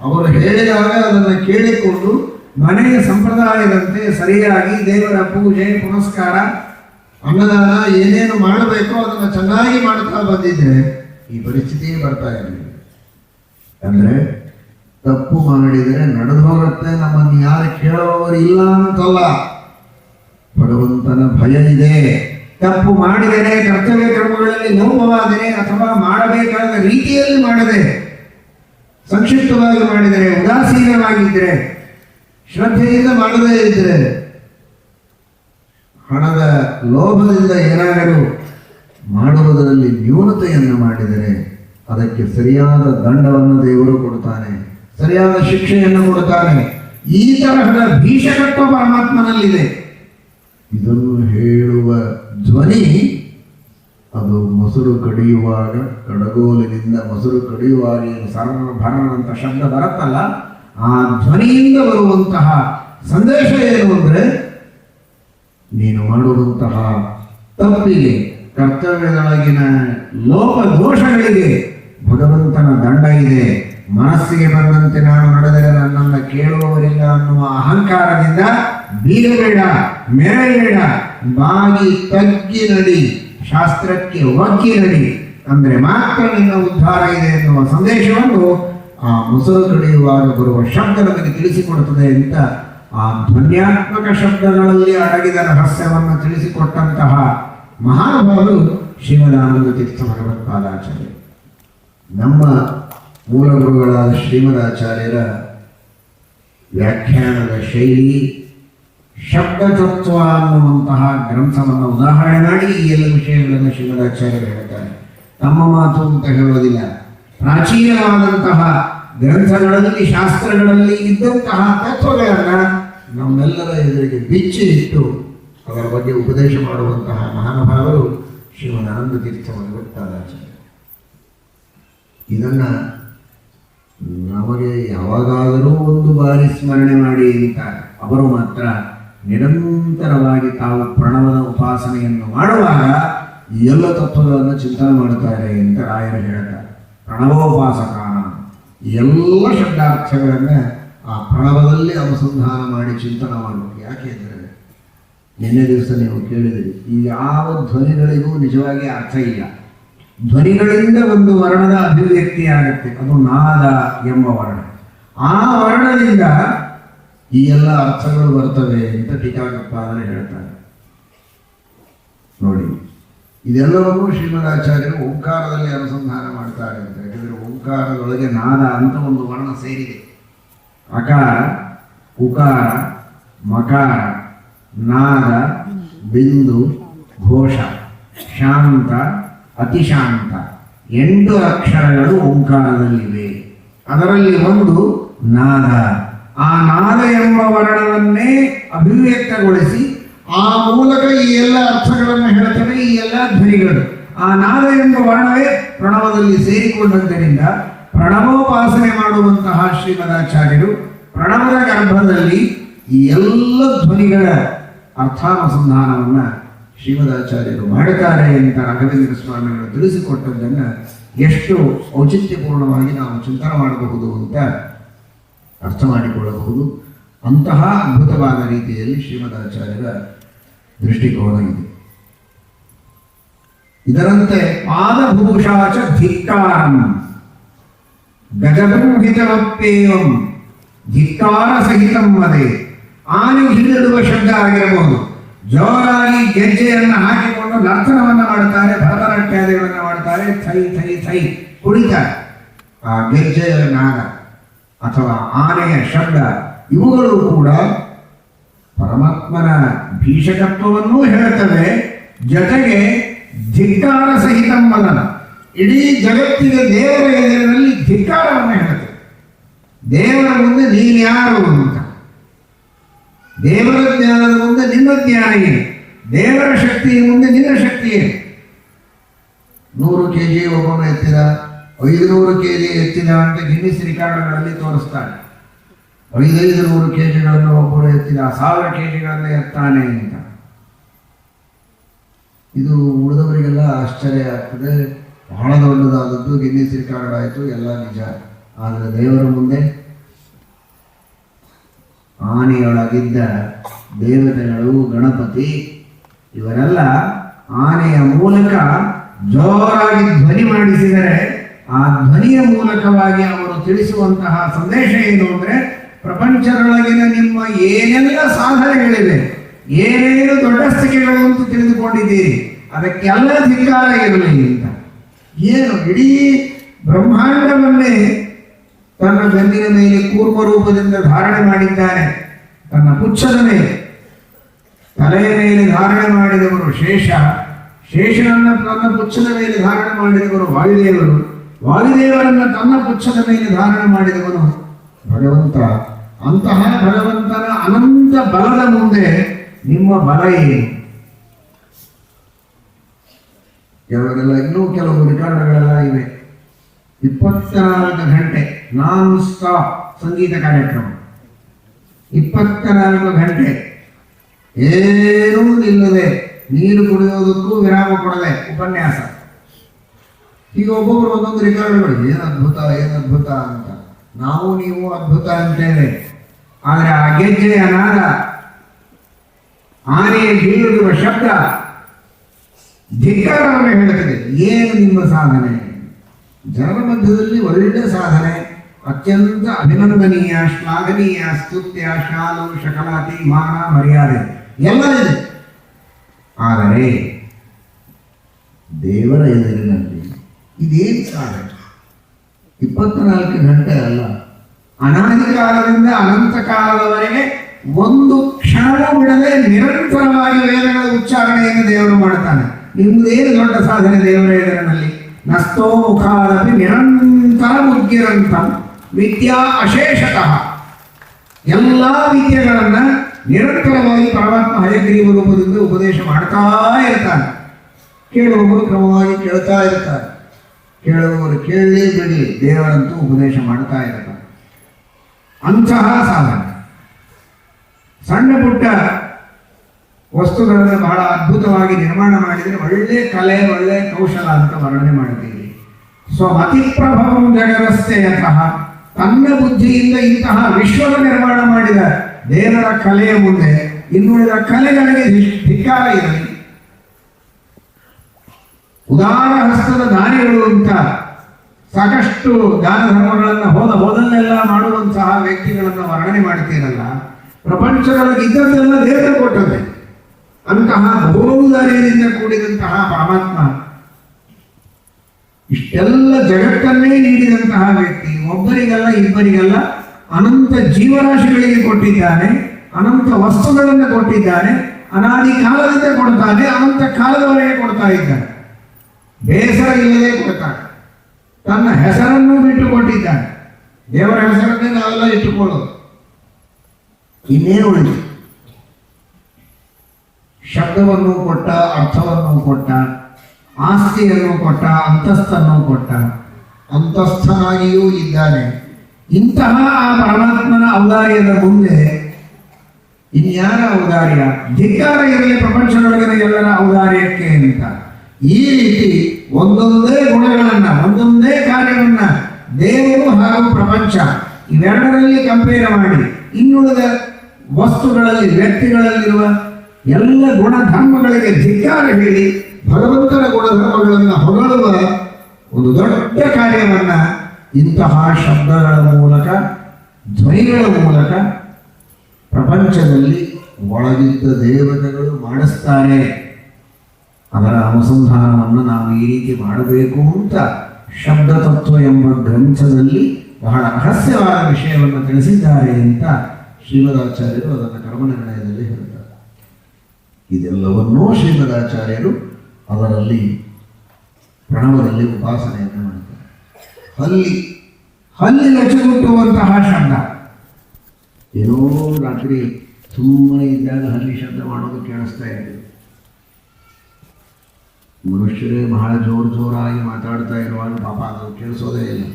ಅವರು ಹೇಳಿದಾಗ ಅದನ್ನು ಕೇಳಿಕೊಂಡು ಮನೆಯ ಸಂಪ್ರದಾಯದಂತೆ ಸರಿಯಾಗಿ ದೇವರ ಪೂಜೆ, ಪುನಸ್ಕಾರ, ಅನ್ನದಾನ ಏನೇನು ಮಾಡಬೇಕೋ ಅದನ್ನು ಚೆನ್ನಾಗಿ ಮಾಡ್ತಾ ಬಂದಿದ್ರೆ ಈ ಪರಿಸ್ಥಿತಿಯೇ ಬರ್ತಾ ಇರಲಿಲ್ಲ ಅಂದ್ರೆ ತಪ್ಪು ಮಾಡಿದರೆ ನಡೆದು ಹೋಗುತ್ತೆ ನಮ್ಮನ್ನು ಯಾರು ಕೇಳುವವರು ಇಲ್ಲ ಅಂತಲ್ಲ. ಭಗವಂತನ ಭಯ ಇದೆ. ತಪ್ಪು ಮಾಡಿದರೆ ಕರ್ತವ್ಯ ಕರ್ಮಗಳಲ್ಲಿ ಲೋಪವಾದರೆ ಅಥವಾ ಮಾಡಬೇಕಾದ ರೀತಿಯಲ್ಲಿ ಮಾಡದೆ ಸಂಕ್ಷಿಪ್ತವಾಗಿ ಮಾಡಿದರೆ, ಉದಾಸೀನವಾಗಿದ್ದರೆ, ಶ್ರದ್ಧೆಯಿಂದ ಮಾಡದೇ ಇದ್ದರೆ, ಹಣದ ಲೋಭದಿಂದ ಏನಾದರೂ ಮಾಡುವುದರಲ್ಲಿ ನ್ಯೂನತೆಯನ್ನು ಮಾಡಿದರೆ, ಅದಕ್ಕೆ ಸರಿಯಾದ ದಂಡವನ್ನು ದೇವರು ಕೊಡುತ್ತಾನೆ, ಸರಿಯಾದ ಶಿಕ್ಷೆಯನ್ನು ಕೊಡುತ್ತಾನೆ. ಈ ತರಹದ ಭೀಷಕತ್ವ ಪರಮಾತ್ಮನಲ್ಲಿದೆ. ಇದನ್ನು ಹೇಳುವ ಧ್ವನಿ ಅದು ಮೊಸರು ಕಡಿಯುವಾಗ, ಕಡಗೋಲಿನಿಂದ ಮೊಸರು ಕಡಿಯುವಾಗ ಏನು ಅಂತ ಶಬ್ದ ಬರುತ್ತಲ್ಲ, ಆ ಧ್ವನಿಯಿಂದ ಬರುವಂತಹ ಸಂದೇಶ ಏನು ಅಂದರೆ, ನೀನು ಮಾಡುವಂತಹ ತಪ್ಪಿಗೆ, ಕರ್ತವ್ಯದೊಳಗಿನ ಲೋಪ ದೋಷಗಳಿಗೆ ಭಗವಂತನ ದಂಡ ಇದೆ. ಮನಸ್ಸಿಗೆ ಬಂದಂತೆ ನಾನು ನಡೆದರೆ ನನ್ನನ್ನು ಕೇಳುವವರಿಲ್ಲ ಅನ್ನುವ ಅಹಂಕಾರದಿಂದ ಬೀಗಬೇಡ ಮೇಳಬೇಡ ಬಾಗಿ ತಗ್ಗಿ ನಡಿ ಶಾಸ್ತ್ರಕ್ಕೆ ವಕೀಲರಿ ಅಂದರೆ ಮಾತ್ರ ನಿನ್ನ ಉದ್ಧಾರ ಇದೆ ಎನ್ನುವ ಸಂದೇಶವನ್ನು ಆ ಮೊಸರು ಕಡಿಯುವಾಗ ಬರುವ ಶಬ್ದ ನಮಗೆ ತಿಳಿಸಿಕೊಡುತ್ತದೆ ಅಂತ ಆ ಧ್ವನ್ಯಾತ್ಮಕ ಶಬ್ದಗಳಲ್ಲಿ ಅಡಗಿದ ರಹಸ್ಯವನ್ನು ತಿಳಿಸಿಕೊಟ್ಟಂತಹ ಮಹಾನುಭಾವರು ಶ್ರೀಮದಾನಂದ ತೀರ್ಥ ಭಗವತ್ಪಾದಾಚಾರ್ಯ. ನಮ್ಮ ಮೂಲ ಗುರುಗಳಾದ ಶ್ರೀಮದಾಚಾರ್ಯರ ವ್ಯಾಖ್ಯಾನದ ಶೈಲಿ ಶಬ್ದತತ್ವ ಅನ್ನುವಂತಹ ಗ್ರಂಥವನ್ನು ಉದಾಹರಣೆ ಮಾಡಿ, ಈ ಎಲ್ಲ ವಿಷಯಗಳನ್ನು ಶ್ರೀಮದಾಚಾರ್ಯರು ಹೇಳ್ತಾರೆ. ತಮ್ಮ ಮಾತು ಅಂತ ಹೇಳುವುದಿಲ್ಲ. ಪ್ರಾಚೀನವಾದಂತಹ ಗ್ರಂಥಗಳಲ್ಲಿ, ಶಾಸ್ತ್ರಗಳಲ್ಲಿ ಇದ್ದಂತಹ ತತ್ವಗಳನ್ನು ನಮ್ಮೆಲ್ಲರ ಎದುರಿಗೆ ಬಿಚ್ಚಿ ಇಟ್ಟು ಅದರ ಬಗ್ಗೆ ಉಪದೇಶ ಮಾಡುವಂತಹ ಮಹಾನುಭಾವರು ಶ್ರೀಮದಾನಂದ ತೀರ್ಥವನ್ನು ಗೊತ್ತಾದಾಚಾರ್ಯ ಇದನ್ನ ನಮಗೆ ಯಾವಾಗಾದರೂ ಒಂದು ಬಾರಿ ಸ್ಮರಣೆ ಮಾಡಿ ಅಂತ ಅವರು ಮಾತ್ರ ನಿರಂತರವಾಗಿ ತಾವು ಪ್ರಣವದ ಉಪಾಸನೆಯನ್ನು ಮಾಡುವಾಗ ಎಲ್ಲ ತತ್ವಗಳನ್ನು ಚಿಂತನೆ ಮಾಡುತ್ತಾರೆ ಅಂತ ರಾಯರು ಹೇಳ್ತಾರೆ ಪ್ರಣವೋಪಾಸಕಾನ. ಎಲ್ಲ ಶಬ್ದಾರ್ಥಗಳನ್ನು ಆ ಪ್ರಣವದಲ್ಲಿ ಅನುಸಂಧಾನ ಮಾಡಿ ಚಿಂತನ ಮಾಡಬೇಕು ಯಾಕೆ ಅಂದರೆ, ನಿನ್ನೆ ದಿವಸ ನೀವು ಕೇಳಿದಿರಿ ಈ ಯಾವ ಧ್ವನಿಗಳಿಗೂ ನಿಜವಾಗಿ ಅರ್ಥ ಇಲ್ಲ. ಧ್ವನಿಗಳಿಂದ ಒಂದು ವರ್ಣದ ಅಭಿವ್ಯಕ್ತಿ ಆಗುತ್ತೆ. ಅದು ನಾದ ಎಂಬ ವರ್ಣ. ಆ ವರ್ಣದಿಂದ ಈ ಎಲ್ಲ ಅರ್ಥಗಳು ಬರ್ತವೆ ಅಂತ ಟೀಕಾಕೃತ್ಪಾದನೆ ಹೇಳ್ತಾರೆ. ನೋಡಿ, ಇದೆಲ್ಲವನ್ನೂ ಶ್ರೀಮದಾಚಾರ್ಯರು ಓಂಕಾರದಲ್ಲಿ ಅನುಸಂಧಾನ ಮಾಡ್ತಾರೆ ಅಂತ. ಯಾಕಂದರೆ ಓಂಕಾರದೊಳಗೆ ನಾದ ಅಂತ ಒಂದು ವರ್ಣ ಸೇರಿದೆ. ಅಕಾರ ಉಕಾರ, ಮಕಾರ, ನಾದ, ಬಿಂದು, ಘೋಷ, ಶಾಂತ, ಅತಿಶಾಂತ. ಎಂಟು ಅಕ್ಷರಗಳು ಓಂಕಾರದಲ್ಲಿವೆ. ಅದರಲ್ಲಿ ಒಂದು ನಾದ. ಆ ನಾದ ಎಂಬ ವರ್ಣವನ್ನೇ ಅಭಿವ್ಯಕ್ತಗೊಳಿಸಿ ಆ ಮೂಲಕ ಈ ಎಲ್ಲ ಅರ್ಥಗಳನ್ನು ಹೇಳ್ತವೆ ಈ ಎಲ್ಲ ಧ್ವನಿಗಳು. ಆ ನಾದ ಎಂಬ ವರ್ಣವೇ ಪ್ರಣವದಲ್ಲಿ ಸೇರಿಕೊಂಡದ್ದರಿಂದ ಪ್ರಣವೋಪಾಸನೆ ಮಾಡುವಂತಹ ಶ್ರೀಮದಾಚಾರ್ಯರು ಪ್ರಣವದ ಗರ್ಭದಲ್ಲಿ ಈ ಎಲ್ಲ ಧ್ವನಿಗಳ ಅರ್ಥಾನುಸಂಧಾನವನ್ನ ಶ್ರೀಮದಾಚಾರ್ಯರು ಮಾಡುತ್ತಾರೆ ಅಂತ ರಾಘವೇಂದ್ರ ಸ್ವಾಮಿಗಳು ತಿಳಿಸಿಕೊಟ್ಟದ್ದನ್ನು ಎಷ್ಟು ಔಚಿತ್ಯಪೂರ್ಣವಾಗಿ ನಾವು ಚಿಂತನೆ ಮಾಡಬಹುದು ಅಂತ ಅರ್ಥ ಮಾಡಿಕೊಳ್ಳಬಹುದು. ಅಂತಹ ಅದ್ಭುತವಾದ ರೀತಿಯಲ್ಲಿ ಶ್ರೀಮದಾಚಾರ್ಯರ ದೃಷ್ಟಿಕೋನ ಇದೆ. ಇದರಂತೆ ಪಾದಭೂಷಾಚ ಧಿಕ್ಕಾರಂ ಗಜಬಂಹಿತಮಪ್ಪೇವಂ ಧಿಕ್ಕಾರ ಸಹಿತಂ ವದೆ. ಆನೆ ಹಿಡಿದಿಡುವ ಶಬ್ದ ಆಗಿರಬಹುದು. ಜೋರಾಗಿ ಗೆಜ್ಜೆಯನ್ನು ಹಾಕಿಕೊಂಡು ನರ್ತನವನ್ನು ಮಾಡುತ್ತಾರೆ, ಭರತನಾಟ್ಯಾದಿಗಳನ್ನು ಮಾಡುತ್ತಾರೆ, ಥೈ ಥೈ ಥೈ ಕುಡಿತಾರೆ ಆ ಗೆಜ್ಜೆಯ ನಾದ ಅಥವಾ ಆನೆಯ ಶಬ್ದ, ಇವುಗಳು ಕೂಡ ಪರಮಾತ್ಮನ ಭೀಷಕತ್ವವನ್ನೂ ಹೇಳುತ್ತವೆ. ಜೊತೆಗೆ ಧಿಕ್ಕಾರ ಸಹಿತಂಬಲನ ಇಡೀ ಜಗತ್ತಿಗೆ ದೇವರ ಎದುರಿನಲ್ಲಿ ಧಿಕ್ಕಾರವನ್ನು ಹೇಳುತ್ತದೆ ದೇವರ ಮುಂದೆ ನೀನು ಯಾರು ಅಂತ. ದೇವರ ಜ್ಞಾನದ ಮುಂದೆ ನಿನ್ನ ಜ್ಞಾನ ಏನು? ದೇವರ ಶಕ್ತಿಯ ಮುಂದೆ ನಿನ್ನ ಶಕ್ತಿ ಏನು? ನೂರು ಕೆ ಜಿ ಒಬ್ಬನ ಐದುನೂರು ಕೆ ಜಿ ಎತ್ತಿದ ಅಂತ ಗಿನ್ನಿಸ್ ರಿಕಾರ್ಡ್ಗಳಲ್ಲಿ ತೋರಿಸ್ತಾನೆ. ಐದೈದು ನೂರು ಕೆ ಜಿಗಳನ್ನು ಒಬ್ಬರು ಎತ್ತಿದ, ಸಾವಿರ ಕೆ ಜಿಗಳನ್ನು ಎತ್ತಾನೆ ಅಂತ. ಇದು ಉಳಿದವರಿಗೆಲ್ಲ ಆಶ್ಚರ್ಯ ಆಗ್ತದೆ. ಬಹಳ ದೊಡ್ಡದಾದದ್ದು ಗಿನ್ನಿಸ್ ರಿಕಾರ್ಡ್ ಆಯಿತು, ಎಲ್ಲ ನಿಜ. ಆದರೆ ದೇವರ ಮುಂದೆ ಆನೆಯೊಳಗಿದ್ದ ದೇವತೆಗಳು, ಗಣಪತಿ, ಇವರೆಲ್ಲ ಆನೆಯ ಮೂಲಕ ಜೋರಾಗಿ ಧ್ವನಿ ಮಾಡಿಸಿದರೆ ಆ ಧ್ವನಿಯ ಮೂಲಕವಾಗಿ ಅವರು ತಿಳಿಸುವಂತಹ ಸಂದೇಶ ಏನು ಅಂದರೆ, ಪ್ರಪಂಚದೊಳಗಿನ ನಿಮ್ಮ ಏನೆಲ್ಲ ಸಾಧನೆಗಳಿವೆ, ಏನೇನು ದೊಡ್ಡ ಸ್ಥಿತಿಗಳು ಅಂತ ತಿಳಿದುಕೊಂಡಿದ್ದೀರಿ ಅದಕ್ಕೆಲ್ಲ ಧಿಕ್ಕಾರ ಇರಲಿ ಅಂತ. ಏನು, ಇಡೀ ಬ್ರಹ್ಮಾಂಡವನ್ನೇ ತನ್ನ ಬೆನ್ನಿನ ಮೇಲೆ ಕೂರ್ಮ ರೂಪದಿಂದ ಧಾರಣೆ ಮಾಡಿದ್ದಾನೆ ತನ್ನ ಪುಚ್ಛದ ಮೇಲೆ, ತಲೆಯ ಮೇಲೆ ಧಾರಣೆ ಮಾಡಿದವರು ಶೇಷ, ಶೇಷನನ್ನ ತನ್ನ ಪುಚ್ಛದ ಮೇಲೆ ಧಾರಣೆ ಮಾಡಿದವರು ವಾಯುದೇವರು ವಾಯುದೇವರನ್ನ ತನ್ನ ಪುಚ್ಛದ ಮೇಲೆ ಧಾರಣೆ ಮಾಡಿದವನು ಭಗವಂತ. ಅಂತಹ ಭಗವಂತನ ಅನಂತ ಬಲದ ಮುಂದೆ ನಿಮ್ಮ ಬಲ ಏನು? ಕೆಲವರೆಲ್ಲ ಇನ್ನೂ ಕೆಲವು ರೆಕಾರ್ಡ್ಗಳೆಲ್ಲ ಇವೆ. ಇಪ್ಪತ್ನಾಲ್ಕು ಗಂಟೆ ನಾನ್ ಸ್ಟಾಪ್ ಸಂಗೀತ ಕಾರ್ಯಕ್ರಮ. ಇಪ್ಪತ್ನಾಲ್ಕು ಗಂಟೆ. ಏನೂ ನಿಲ್ಲದೆ ನೀರು ಕುಡಿಯೋದಕ್ಕೂ ವಿರಾಮ ಕೊಡದೆ ಉಪನ್ಯಾಸ. ಈಗ ಒಬ್ಬೊಬ್ರು ಒಂದೊಂದು ರೆಕಾರ್ಡ್ಗಳು ಏನು ಅದ್ಭುತ ಏನು ಅದ್ಭುತ ಅಂತ. ನಾವು ನೀವು ಅದ್ಭುತ ಅಂತೇವೆ ಆದರೆ ಆ ಗೆಜ್ಜೆಯ ನಾದ ಆನೆಯ ಬೀಳುವ ಶಬ್ದ ಧಿಕ್ಕಾರವನ್ನು ಹೇಳುತ್ತದೆ. ಏನು ನಿಮ್ಮ ಸಾಧನೆ? ಜನರ ಮಧ್ಯದಲ್ಲಿ ಒಳ್ಳೆ ಸಾಧನೆ. ಅತ್ಯಂತ ಅಭಿನಂದನೀಯ, ಶ್ಲಾಘನೀಯ, ಸ್ತುತ್ಯ, ಶಾಲು, ಶಕಲಾತಿ, ಮಾನ, ಮರ್ಯಾದೆ. ಎಲ್ಲ ಆದರೆ ದೇವರ ಎದುರಿನಲ್ಲಿ ಇದೇನು ಸಾಧಕ ಇಪ್ಪತ್ನಾಲ್ಕು ಗಂಟೆ ಅಲ್ಲ. ಅನಾದಿಕಾಲದಿಂದ ಅನಂತ ಕಾಲದವರೆಗೆ ಒಂದು ಕ್ಷಣವೂ ಬಿಡದೆ ನಿರಂತರವಾಗಿ ವೇದಗಳ ಉಚ್ಚಾರಣೆಯನ್ನು ದೇವರು ಮಾಡ್ತಾನೆ ನಿಮ್ಮದೇನು ದೊಡ್ಡ ಸಾಧನೆ ದೇವರ ಎದುರಿನಲ್ಲಿ ನಸ್ತೋ ಮುಖಾದಪಿ ನಿರಂತರ ಮುಗ್ಗಿರಂತ ವಿದ್ಯಾ ಅಶೇಷತಃ. ಎಲ್ಲ ವಿದ್ಯೆಗಳನ್ನು ನಿರಂತರವಾಗಿ ಪರಮಾತ್ಮ ಹಯಗ್ರೀವ ರೂಪದಿಂದ ಉಪದೇಶ ಮಾಡ್ತಾ ಇರ್ತಾನೆ. ಕೇಳುವವರು ಕ್ರಮವಾಗಿ ಕೇಳ್ತಾ ಇರ್ತಾರೆ ಕೇಳುವವರು ಕೇಳಲೇ ಬಿಡಿ. ದೇವರಂತೂ ಉಪದೇಶ ಮಾಡ್ತಾ ಇರಲ್ಲ. ಅಂತಹ ಸಾಧನೆ. ಸಣ್ಣ ಪುಟ್ಟ ವಸ್ತುಗಳನ್ನು ಬಹಳ ಅದ್ಭುತವಾಗಿ ನಿರ್ಮಾಣ ಮಾಡಿದರೆ ಒಳ್ಳೆ ಕಲೆ, ಒಳ್ಳೆ ಕೌಶಲ ಅಂತ ವರ್ಣನೆ ಮಾಡಿದ್ದೀವಿ ಸೊ ಅತಿ ಪ್ರಭಾವಂ ಜಗರಸ್ತೆಯತಃ ತನ್ನ ಬುದ್ಧಿಯಿಂದ ಇಂತಹ ವಿಶ್ವದ ನಿರ್ಮಾಣ ಮಾಡಿದ ದೇವರ ಕಲೆಯ ಮುಂದೆ ಇನ್ನುಳಿದ ಕಲೆಗಳಿಗೆ ಧಿಕ್ಕಾರ ಇರಲಿ. ಉದಾರ ಹಸ್ತದ ದಾನಿಗಳು ಅಂತ ಸಾಕಷ್ಟು ದಾನ ಧರ್ಮಗಳನ್ನು ಹೋದ ಹೋದಲ್ಲೆಲ್ಲ ಮಾಡುವಂತಹ ವ್ಯಕ್ತಿಗಳನ್ನು ವರ್ಣನೆ ಮಾಡ್ತೀರಲ್ಲ ಪ್ರಪಂಚದೊಳಗೆ ಇದ್ದದ್ದೆಲ್ಲ ದೇವರು ಕೊಟ್ಟದೆ ಅಂತಹ ಬಹುದಾರ್ಯದಿಂದ ಕೂಡಿದಂತಹ ಪರಮಾತ್ಮ ಇಷ್ಟೆಲ್ಲ ಜಗತ್ತನ್ನೇ ನೀಡಿದಂತಹ ವ್ಯಕ್ತಿ, ಒಬ್ಬರಿಗಲ್ಲ ಇಬ್ಬರಿಗಲ್ಲ, ಅನಂತ ಜೀವರಾಶಿಗಳಿಗೆ ಕೊಟ್ಟಿದ್ದಾನೆ, ಅನಂತ ವಸ್ತುಗಳನ್ನು ಕೊಟ್ಟಿದ್ದಾನೆ, ಅನಾದಿ ಕಾಲದಿಂದ ಕೊಡ್ತಾನೆ, ಅನಂತ ಕಾಲದವರೆಗೆ ಕೊಡ್ತಾ ಇದ್ದಾನೆ. ಬೇಸರ ಇಲ್ಲದೆ ಕೊಡ್ತಾನೆ ತನ್ನ ಹೆಸರನ್ನು ಬಿಟ್ಟು ಕೊಟ್ಟಿದ್ದಾನೆ ದೇವರ ಹೆಸರನ್ನೇ ನಾವೆಲ್ಲ ಇಟ್ಟುಕೊಳ್ಳೋದು. ಇನ್ನೇನು ಉಳಿತು ಶಬ್ದವನ್ನು ಕೊಟ್ಟ, ಅರ್ಥವನ್ನು ಕೊಟ್ಟ, ಆಸ್ತಿಯನ್ನು ಕೊಟ್ಟ ಅಂತಸ್ತನ್ನು ಕೊಟ್ಟ, ಅಂತಸ್ಥನಾಗಿಯೂ ಇದ್ದಾನೆ. ಇಂತಹ ಆ ಪರಮಾತ್ಮನ ಔದಾರ್ಯದ ಮುಂದೆ ಇನ್ಯಾರ ಔದಾರ್ಯ? ಧಿಕ್ಕಾರ ಇರಲಿ ಪ್ರಪಂಚದೊಳಗಿನ ಎಲ್ಲರ ಔದಾರ್ಯಕ್ಕೆ ಅಂತ. ಈ ರೀತಿ ಒಂದೊಂದೇ ಗುಣಗಳನ್ನ, ಒಂದೊಂದೇ ಕಾರ್ಯವನ್ನು ದೇವರು ಹಾಗೂ ಪ್ರಪಂಚ ಇವೆರಡರಲ್ಲಿ ಕಂಪೇರ್ ಮಾಡಿ, ಇನ್ನುಳಿದ ವಸ್ತುಗಳಲ್ಲಿ, ವ್ಯಕ್ತಿಗಳಲ್ಲಿರುವ ಎಲ್ಲ ಗುಣಧರ್ಮಗಳಿಗೆ ಧಿಕ್ಕಾರ ಹೇಳಿ, ಭಗವಂತನ ಗುಣಧರ್ಮಗಳನ್ನು ಹೊಗಳುವ ಒಂದು ದೊಡ್ಡ ಕಾರ್ಯವನ್ನ ಇಂತಹ ಶಬ್ದಗಳ ಮೂಲಕ, ಧ್ವನಿಗಳ ಮೂಲಕ ಪ್ರಪಂಚದಲ್ಲಿ ಒಳಗಿದ್ದ ದೇವತೆಗಳು ಮಾಡಿಸ್ತಾರೆ. ಅದರ ಅನುಸಂಧಾನವನ್ನು ನಾವು ಈ ರೀತಿ ಮಾಡಬೇಕು ಅಂತ ಶಬ್ದ ತತ್ವ ಎಂಬ ಗ್ರಂಥದಲ್ಲಿ ಬಹಳ ರಹಸ್ಯವಾದ ವಿಷಯವನ್ನು ತಿಳಿಸಿದ್ದಾರೆ ಅಂತ ಶ್ರೀಮದಾಚಾರ್ಯರು ಅದನ್ನು ಕರ್ಮನಿರ್ಣಯದಲ್ಲಿ ಹೇಳ್ತಾರೆ ಇದೆಲ್ಲವನ್ನೂ ಶ್ರೀಮದಾಚಾರ್ಯರು ಅದರಲ್ಲಿ ಪ್ರಣವದಲ್ಲಿ ಉಪಾಸನೆಯನ್ನು ಮಾಡ್ತಾರೆ ಹಲ್ಲಿ ಹಲ್ಲಿ ಲಚಗುಟ್ಟುವಂತಹ ಶಬ್ದ. ಏನೋ ರಾತ್ರಿ ಸುಮ್ಮನೆ ಇದ್ದಾಗ ಹಲ್ಲಿ ಶಬ್ದ ಮಾಡೋದು ಕೇಳಿಸ್ತಾ ಇದೆ ಮನುಷ್ಯರೇ ಬಹಳ ಜೋರು ಜೋರಾಗಿ ಮಾತಾಡ್ತಾ ಇರುವಾಗ ಪಾಪ ಅದು ಕೇಳಿಸೋದೇ ಇಲ್ಲ.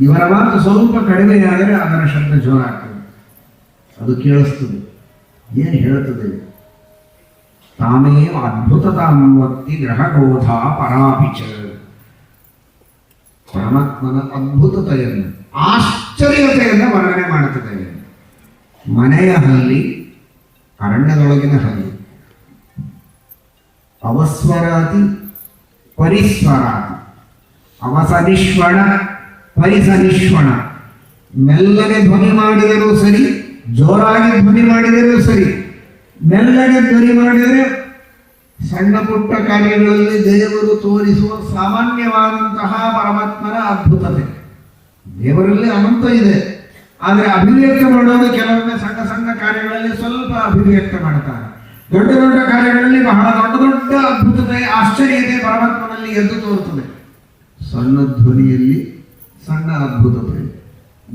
ಇವರ ಮಾತು ಸ್ವಲ್ಪ ಕಡಿಮೆಯಾದರೆ ಅದರ ಶಬ್ದ ಜೋರಾಗ್ತದೆ. ಅದು ಕೇಳಿಸ್ತದೆ. ಏನು ಹೇಳ್ತದೆ? ತಾಮೇವ ಅದ್ಭುತತಾಂವತ್ತಿ ಗ್ರಹಗೋಧ ಪರಾಪಿಚ ಪರಮಾತ್ಮನ ಅದ್ಭುತತೆಯನ್ನು, ಆಶ್ಚರ್ಯತೆಯನ್ನು ವರ್ಣನೆ ಮಾಡುತ್ತದೆ. ಮನೆಯ ಹಲ್ಲಿ ಅರಣ್ಯದೊಳಗಿನ ಹಲ್ಲಿ. ಅವಸ್ವರಾತಿ ಪರಿಸ್ವರಾತಿ ಅವಸನಿಶ್ವಣ ಪರಿಸನಿಶ್ವಣ ಮೆಲ್ಲನೆ ಧ್ವನಿ ಮಾಡಿದರೂ ಸರಿ, ಜೋರಾಗಿ ಧ್ವನಿ ಮಾಡಿದರೂ ಸರಿ ಮೆಲ್ಲನೆ ಧ್ವನಿ ಮಾಡಿದರೆ ಸಣ್ಣ ಪುಟ್ಟ ಕಾರ್ಯಗಳಲ್ಲಿ ದೇವರು ತೋರಿಸುವ ಸಾಮಾನ್ಯವಾದಂತಹ ಪರಮಾತ್ಮನ ಅದ್ಭುತತೆ. ದೇವರಲ್ಲಿ ಅನಂತ ಇದೆ. ಆದರೆ ಅಭಿವ್ಯಕ್ತ ಮಾಡೋದು ಕೆಲವೊಮ್ಮೆ ಸಣ್ಣ ಸಣ್ಣ ಕಾರ್ಯಗಳಲ್ಲಿ ಸ್ವಲ್ಪ ಅಭಿವ್ಯಕ್ತ ಮಾಡ್ತಾರೆ. ದೊಡ್ಡ ದೊಡ್ಡ ಕಾರ್ಯಗಳಲ್ಲಿ ಬಹಳ ದೊಡ್ಡ ದೊಡ್ಡ ಅದ್ಭುತತೆ, ಆಶ್ಚರ್ಯತೆ ಪರಮಾತ್ಮನಲ್ಲಿ ಎದ್ದು ತೋರುತ್ತದೆ. ಸಣ್ಣ ಧ್ವನಿಯಲ್ಲಿ ಸಣ್ಣ ಅದ್ಭುತತೆ.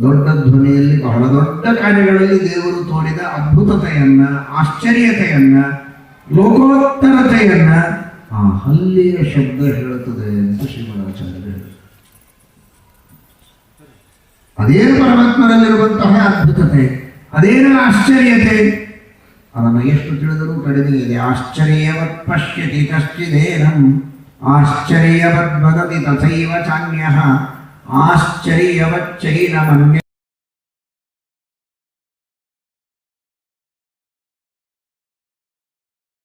ದೊಡ್ಡ ಧ್ವನಿಯಲ್ಲಿ ಬಹಳ ದೊಡ್ಡ ಕಾರ್ಯಗಳಲ್ಲಿ ದೇವರು ತೋರಿದ ಅದ್ಭುತತೆಯನ್ನ, ಆಶ್ಚರ್ಯತೆಯನ್ನ, ಲೋಕೋತ್ತರತೆಯನ್ನ ಆ ಹಲ್ಲಿಯ ಶಬ್ದ ಹೇಳುತ್ತದೆ ಅಂತ ಶ್ರೀಮರಾಚಾರ್ಯ ಹೇಳಿದರು ಅದೇನು ಪರಮಾತ್ಮನಲ್ಲಿರುವಂತಹ ಅದ್ಭುತತೆ ಅದೇನು ಆಶ್ಚರ್ಯತೆ ಅದನ್ನು ಎಷ್ಟು ತಿಳಿದರೂ ಕಡಿಮೆ ಇದೆ. ಆಶ್ಚರ್ಯವತ್ ಪಶ್ಯತಿ ಕಶ್ಚಿದೇನಂ. ಆಶ್ಚರ್ಯವತ್ ವದತಿ ತಥೈವ ಚಾನ್ಯ. ಆಶ್ಚರ್ಯವಚ್ಚೈನಮನ್ಯ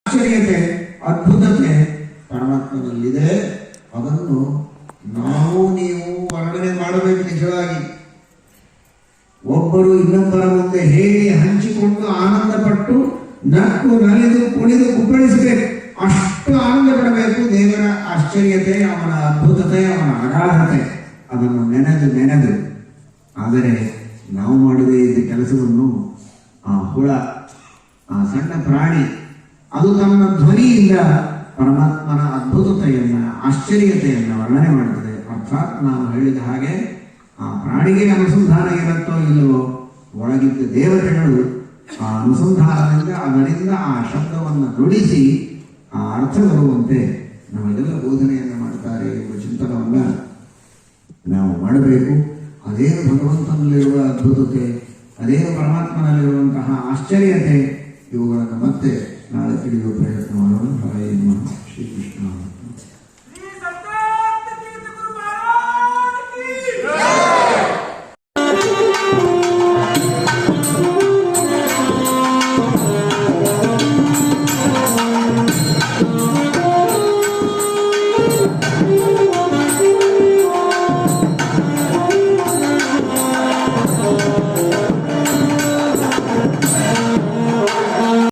ಆಶ್ಚರ್ಯತೆ, ಅದ್ಭುತತೆ ಪರಮಾತ್ಮನಲ್ಲಿದೆ. ಅದನ್ನು ನಾವು ನೀವು ವರ್ಣನೆ ಮಾಡಬೇಕು ನಿಜವಾಗಿ. ಒಬ್ಬರು ಇನ್ನೊಬ್ಬರ ಮುಂದೆ ಹೇಗೆ ಹಂಚಿಕೊಂಡು ಆನಂದ ನಕ್ಕು ನಲಿದು ಕುಣಿದು ಕುಪ್ಪಳಿಸಬೇಕು ಅಷ್ಟು ಆನಂದ ಪಡಬೇಕು ದೇವರ ಆಶ್ಚರ್ಯತೆ, ಅವನ ಅದ್ಭುತತೆ, ಅವನ ಅಗಾಧತೆ ಅದನ್ನು ನೆನೆದು ನೆನೆದು. ಆದರೆ ನಾವು ಮಾಡದೇ ಈ ಕೆಲಸವನ್ನು ಆ ಹುಳ, ಆ ಸಣ್ಣ ಪ್ರಾಣಿ, ಅದು ತನ್ನ ಧ್ವನಿಯಿಂದ ಪರಮಾತ್ಮನ ಅದ್ಭುತತೆಯನ್ನ, ಆಶ್ಚರ್ಯತೆಯನ್ನ ವರ್ಣನೆ ಮಾಡುತ್ತದೆ. ಅರ್ಥಾತ್ ನಾವು ಹೇಳಿದ ಹಾಗೆ ಆ ಪ್ರಾಣಿಗೆ ಅನುಸಂಧಾನ ಇರುತ್ತೋ ಇಲ್ಲವೋ, ಒಳಗಿದ್ದ ದೇವತೆಗಳು ಆ ಅನುಸಂಧಾನದಿಂದ ಅದರಿಂದ ಆ ಶಬ್ದವನ್ನು ನುಡಿಸಿ ಆ ಅರ್ಥ ಬರುವಂತೆ ನಮಗೆಲ್ಲ ಬೋಧನೆಯನ್ನು ಮಾಡ್ತಾರೆ ಎಂಬ ಚಿಂತನವನ್ನು ನಾವು ಮಾಡಬೇಕು. ಅದೇನು ಭಗವಂತನಲ್ಲಿರುವ ಅದ್ಭುತತೆ, ಅದೇನು ಪರಮಾತ್ಮನಲ್ಲಿರುವಂತಹ ಆಶ್ಚರ್ಯತೆ, ಇವುಗಳನ್ನು ಮತ್ತೆ ನಾಳೆ ತಿಳಿಯುವ ಪ್ರಯತ್ನ ಮಾಡೋಣ ಶ್ರೀಕೃಷ್ಣ.